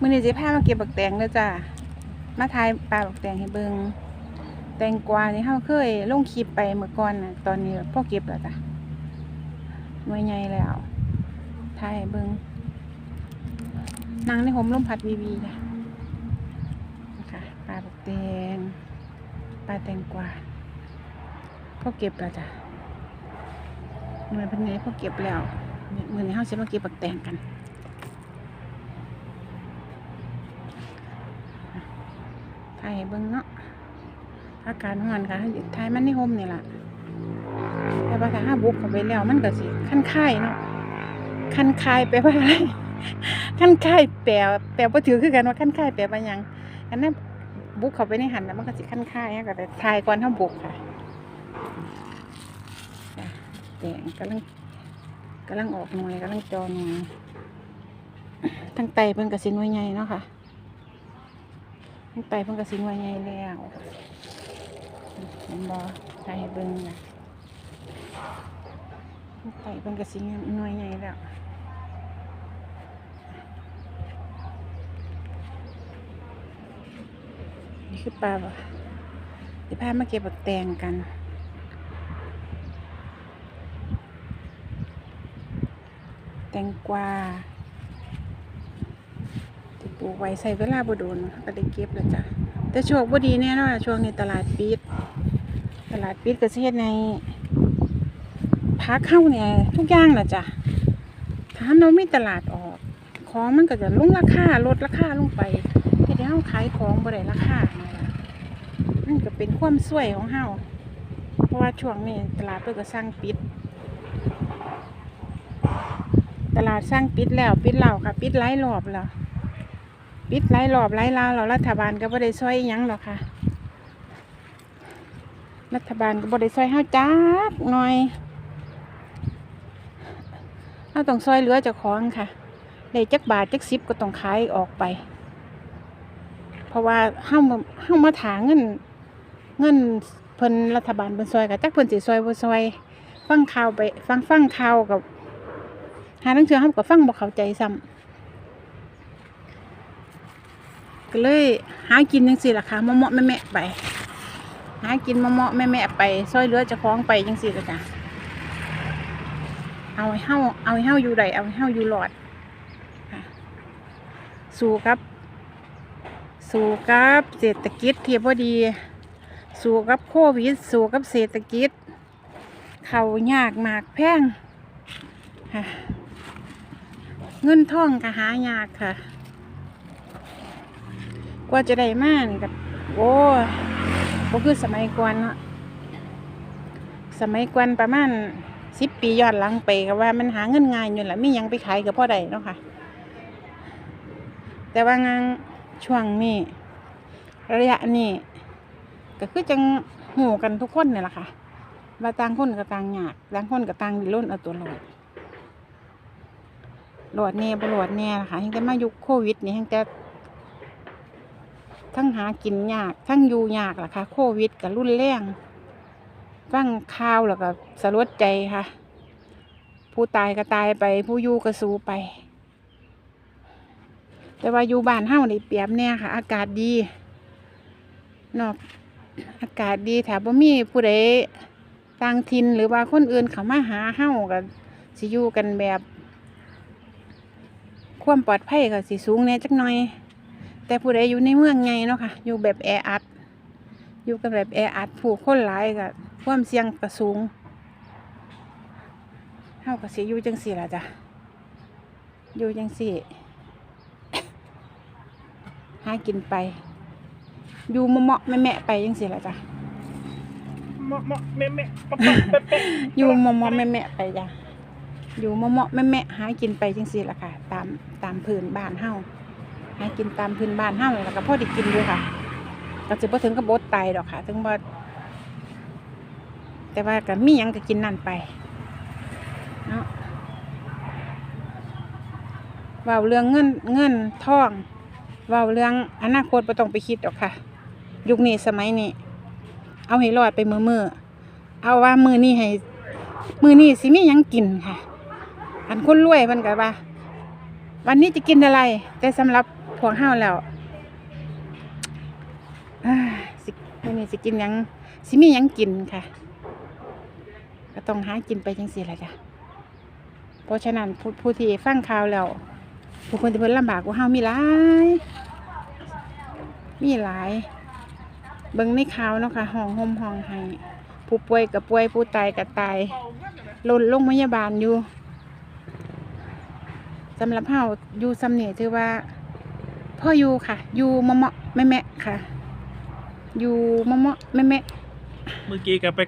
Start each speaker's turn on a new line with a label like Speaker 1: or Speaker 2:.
Speaker 1: มื้อนี้สิพามาเก็บบักแตงเด้อจ้ามาทายปลาบักแตงให้เบิงแตงกวานี่เฮาเคยลงคลิปไปเมื่อก่อนน่ะตอนนี้พ่อเก็บแล้วจ้ะหน่วยใหญ่แล้วทายเบิงนางในห่มลมพัดวีวีจ้ะค่ะปลาบักแตงปลาแตงกวาพ่อเก็บแล้วจ้ะหน่วยเพิ่นนี้พ่อเก็บแล้วมื้อนี้เฮาสิมาเก็บบักแตงกัน ถ่ายเบิ่งเนาะอากาศร้อนค่ะถ่ายมันในห่มนี่ล่ะแต่ว่าถ้าห้าบุกเข้าไปแล้วมันก็สิคันคายเนาะคันคายแปลว่าอะไรคันคายแปลแปลว่าถือคือกันว่าคันคายแปลว่ายังอันนั้นบุกเข้าไปในหันแล้วมันก็สิคันคายก็แต่ถ่ายก่อนเฮาบุกค่ะแดงกำลังกำลังออกหน่วยกำลังจอหน่วยทั้งไตเพิ่นก็สิน่วยใหญ่เนาะค่ะ มันไปเพิ่นก็สิงว่าใหญ่แล้วเห็นบ่ใส่ให้เบิ่งนะมันไปเพิ่นก็สิหน่วยใหญ่แล้วนี่คือปลาบ่เดี๋ยวพามาเก็บบักแตงกันแตงกวา ปลูกไว้ใส่เวลาบ่โดนก็ได้เก็บแล้วจ้ะแต่ช่วงบ่ดีแน่นอนช่วงนี้ตลาดปิด ตลาดปิดก็สิเฮ็ดในพักเข้าเนี่ยทุกอย่างน่ะจ้ะถ้าเราไมีตลาดออก ของมันก็จะลงราคาลดราคาลงไปเฮ็ดให้เฮาขายของบ่ได้ราคานั่นล่ะมันก็เป็นความสวยของเฮาเพราะว่าช่วงนี้ตลาดเพิ่นก็สั่งปิด ตลาดสร้างปิดแล้วปิดแล้วค่ะ ปิดหลายรอบแล้ว ปิดหลายรอบหลายลาวแล้วรัฐบาลก็บ่ได้ช่วยยังหรอกค่ะ รัฐบาลก็บ่ได้ช่วยเฮาจักหน่อยเฮาต้องช่วยเหลือเจ้าของค่ะได้จักบาทจักสิบก็ต้องขายออกไป เพราะว่าเฮาเฮามาถางเงิน เงินเพิ่นรัฐบาลเพิ่นช่วยก็จักเพิ่นสิช่วยบ่ช่วยฟังข่าวไป ฟังฟังข่าวกับหาทั้งเทื่อเฮาก็ฟังบ่เข้าใจซ้ำ ก็เลยหากินจังสี่ล่ะค่ะมะเมาะแม่แม่ไป หากินมะเมาะแม่แม่ไปซอยเลือจะคล้องไปจังสี่ะจ้ะเอาให้เฮาเอาให้เฮาอยู่ใดเอาให้เฮาอยู่หลอดสู้ครับ สู้กับเศรษฐกิจเที่พอดี สู้กับโควิด สู้กับเศรษฐกิจ เขายากมากแพงค่ะเงินทองก็หายากค่ะ กว่าจะได้มานี่กับโอ้ยบ่คือสมัยก่อนเนาะสมัยก่อนประมาณสิบปีย้อนหลังไปก็ว่ามันหาเงินง่ายอยู่แหละมียังไปขายกับพ่อใดเนาะค่ะ แต่ว่างานช่วงนี้ ระยะนี้ก็คือจังหูกันทุกคนเนี่ยแหละค่ะว่าต่างคนก็ต่างยากต่างคนก็ต่างดิ้นรนเอาตัวรอดรอดแน่บ่รอดแน่ล่ะคะยังแต่มายุคโควิดนี่ยังแต่ ทั้งหากินยาก ทั้งอยู่ยากล่ะค่ะ โควิดกับรุ่นแรงฟังข่าวแล้วก็สลดใจค่ะ ผู้ตายก็ตายไป ผู้อยู่ก็สู้ไป แต่ว่าอยู่บ้านเฮ้าได้เปียบแน่ค่ะ อากาศดีนอกอากาศดีแถบบ่มีผู้ใดต่างถิ่นหรือว่าคนอื่นเขามาหาเฮ้าก็สิอยู่กันแบบ ความปลอดภัยก็สิสูงแหน่จักหน่อย แต่ผู้ใดอยู่ในเมืองไงเนาะค่ะ อยู่แบบแออัด อยู่กันแบบแออัดผู้คนหลายก็ความเสี่ยงก็สูงเฮาก็สิอยู่จังสี่ล่ะจ้ะ อยู่จังสี่ หากินไป อยู่เมาะๆแม่ๆไปจังสี่ล่ะจ้ะ
Speaker 2: เหมาะเหมาะแม่แม่ปะปะเป๊ะเป๊ะ
Speaker 1: อยู่เมาะๆแม่ๆไปจ้ะ อยู่เมาะๆแม่ๆหากินไปจังสี่ล่ะค่ะ ตามตามพื้นบ้านเฮา หากินตามพื้นบ้านเฮาแล้วก็พ่อได้กินด้วยค่ะก็จะบ่ถึงกับบดตายดอกค่ะ ถึงบ่แต่ว่าก็มียังก็กินนั่นไปเนาะว้าเรื่องเงินเงินทองว้าเรื่องอนาคตบ่ต้องไปคิดดอกค่ะ ยุคนี้สมัยนี้ เอาให้รอดไปมือมือเอาว่ามือนี้ให้ มือนี้สิมียังกินค่ะ อันคนรวยมันก็ว่า วันนี้จะกินอะไร แต่สำหรับ พวกเฮาแล้วสิมื้อนี้สิกินยังสิมียังกินค่ะ ก็ต้องหากินไปจังซี่แหละจ้ะเพราะฉะนั้นผู้ผู้ที่ฟังข่าวแล้วผู้คนที่เพิ่นลำบากกว่าเฮามีหลาย มีหลาย เบิ่งในข่าวเนาะค่ะห้องห่มห้องไห้ผู้ป่วยกับป่วยผู้ตายกับตายลนลงพยาบาลอยู่สำหรับเฮาอยู่สำเนีถือว่า พ่ออยู่ค่ะอยู่มะเมะแม่แม่ค่ะอยู่มะเมะแม่แม่
Speaker 2: เมื่อกี้ก็ไป